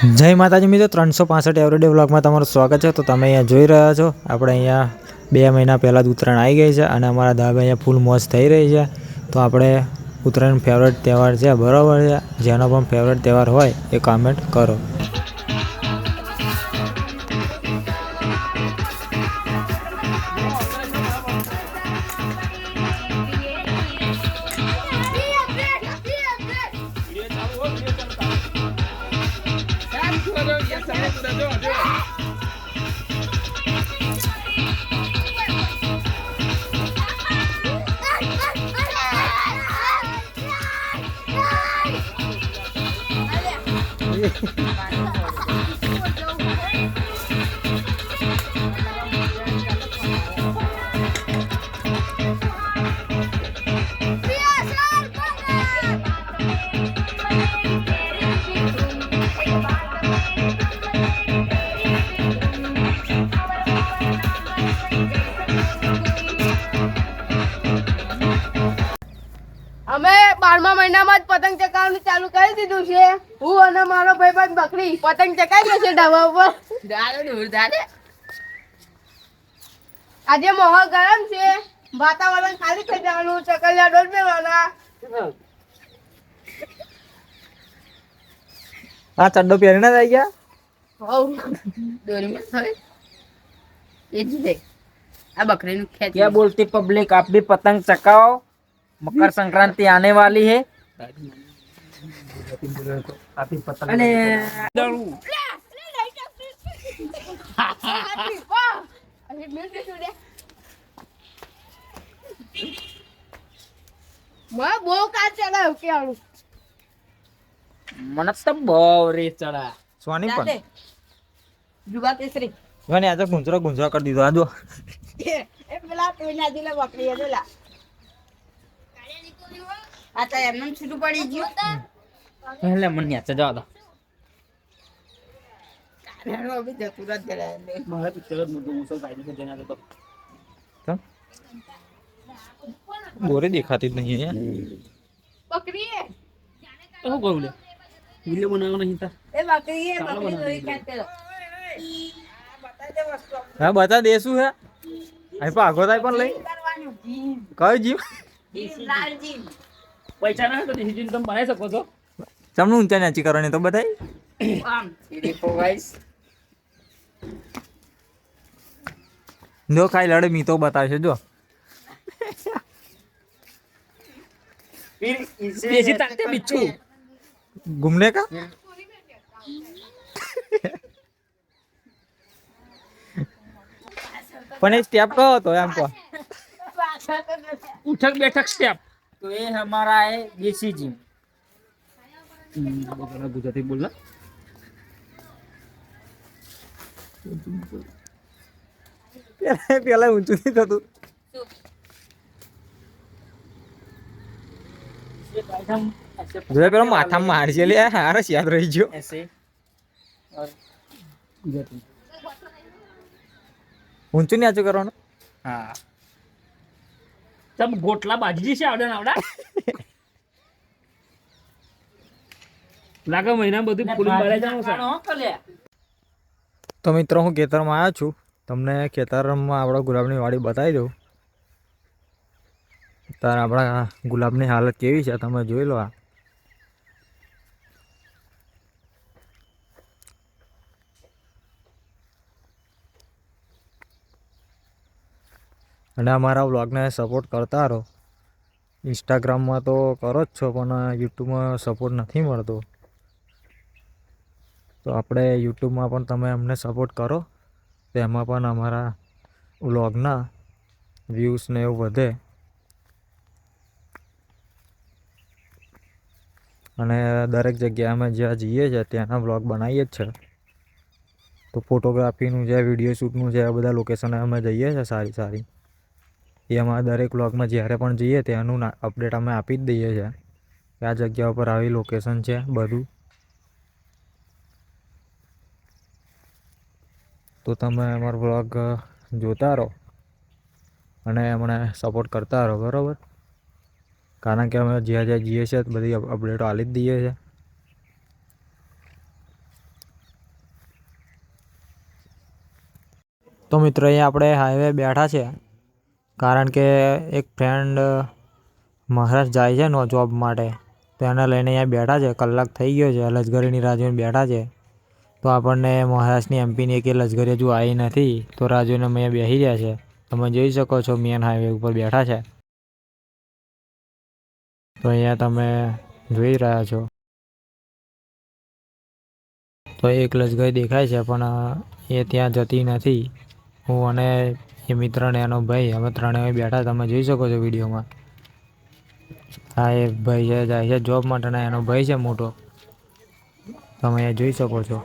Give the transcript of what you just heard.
જય માતાજી મિત્રો, ત્રણસો પાસઠ એવરીડે વ્લોગમાં તમારું સ્વાગત છે. તો તમે અહીંયા જોઈ રહ્યા છો, આપણે અહીંયા બે મહિના પહેલાં જ ઉત્તરાયણ આવી ગઈ છે અને અમારા ધાબે અહીંયા ફૂલ મોજ થઈ રહી છે. તો આપણે ઉત્તરાયણ ફેવરેટ તહેવાર છે, બરાબર છે? જેનો પણ ફેવરેટ તહેવાર હોય એ કોમેન્ટ કરો. અમે બારમા મહિનામાં જ પતંગ ચકાવવાનું ચાલુ કરી દીધું છે. હું અને મારો ભાઈબંધ બકરી પતંગ ચકાવી છે ઢાબા ઉપર. આજે માહોલ ગરમ છે. વાતાવરણ ખાલી થઈ જવાનું ચકલિયા ડોલ મેવાના હા ચડ્ડો પહેરી ના જાય ગયા? હોવ. દોરીમાં થાય એ જ આ બકરીનું ખેંચ. ક્યાં બોલતી પબ્લિક આપ બી પતંગ ચકાવો अरे। સંક્રાંતિ બહુ કાચ હે કેવાનું મને તો બહુ રે ચડા સોની પણ જુગા કેસરી જોને આજે ગુંજરો ગુંજરો કરી દીધો આજો એ પેલા પેલા દિલે વકડી પેલા આ તો એમને છૂટું પડી ગયું. એટલે મને ન્યાચે જવા દો. અભી જતું જ જરા મારા પિક્ચર જ મોટું મુસલ સાઈડ છે જેના તો તો? બોરે દેખાતી જ નહીં બકરી શું કરું લે? વીડિયો બનાવવાનો નહીં તા. એ બકરી હે બકરી બતા દેશું હે અહીં થાય પણ લઈ. કયો જીવ લાલ જીમ. પૈસા ના હોય તો ડિસિઝન તમે બનાવી શકો છો ચમનું ઊંચા નાચી કરવાની તો બધાય આમ જો ખાઈ લડે મી તો બતાવશે જો દેશી તાકતે બિચ્છુ ઘૂમને કા પણ એ સ્ટેપ કયો હતો એમ કહો उठक बैठक स्टेप तो ये हमारा है देसी जिम गुजराती बोलना પેલા પેલા ઊંચું નહીં થતું જો પેલો માથામાં મારશે લે હારસ યાદ રહી ગયો ऐसे और गुजराती ઊંચું નાચું કરવાનું हाँ તમ ગોટલા બાજરી છે આવડે આવડા? લાગે મહિના બધું જવાનું છે તો મિત્રો હું ખેતરમાં આવ્યો છું. તમને ખેતરમાં આપણા ગુલાબની વાડી બતાવી દઉં. તાર આપણા ગુલાબની હાલત કેવી છે? તમે જોઈ લો આ. અને અમારા વ્લોગને સપોર્ટ કરતા રહો. ઇન્સ્ટાગ્રામમાં તો કરો જ છો, પણ યુટ્યુબમાં સપોર્ટ નથી મળતો. તો આપણે યુટ્યુબમાં પણ તમે અમને સપોર્ટ કરો. તો એમાં પણ અમારા વ્લોગના વ્યૂઝ ને એવું વધે. અને દરેક જગ્યાએ અમે જ્યાં જઈએ છીએ, ત્યાંના વ્લોગ બનાવીએ જ છે. તો ફોટોગ્રાફીનું છે વીડિયો શૂટનું છે આ બધા લોકેશને અમે જઈએ છીએ સારી સારી. એ અમારા દરેક વ્લોગમાં જ્યારે પણ જઈએ તેનું અપડેટ અમે આપી જ દઈએ છીએ. કે આ જગ્યા ઉપર આવી લોકેશન છે બધું. તો તમે અમારો વ્લોગ જોતા રહો. અને અમને સપોર્ટ કરતા રહો, બરાબર? કારણ કે અમે જ્યાં જ્યાં જઈએ છીએ બધી અપડેટો આલી જ દઈએ છીએ. તો મિત્રો, અહીંયા આપણે હાઈવે બેઠા છે. કારણ કે એક ફ્રેન્ડ મહારાષ્ટ્ર જાય છે નો જોબ માટે, તો એને લઈને અહીંયા બેઠા છે, કલાક થઈ ગયો છે, લશ્કરીની રાહ જોઈને બેઠા છે. તો આપણને મહારાષ્ટ્રની એમપીની એક લશ્કરી હજુ આવી નથી, તો રાહ જોઈને અમે અહીંયા બેસી રહ્યા છે. તમે જોઈ શકો છો મેન હાઈવે ઉપર બેઠા છે. તો અહીંયા તમે જોઈ રહ્યા છો. તો એક લશ્કરી દેખાય છે, પણ એ ત્યાં જતી નથી. હું અને એ મિત્ર ને એનો ભાઈ અમે ત્રણેય બેઠા તમે જોઈ શકો છો વિડીયોમાં. હા એ ભાઈ છે જોબ માટેના, એનો ભાઈ છે મોટો. તમે અહીંયા જોઈ શકો છો.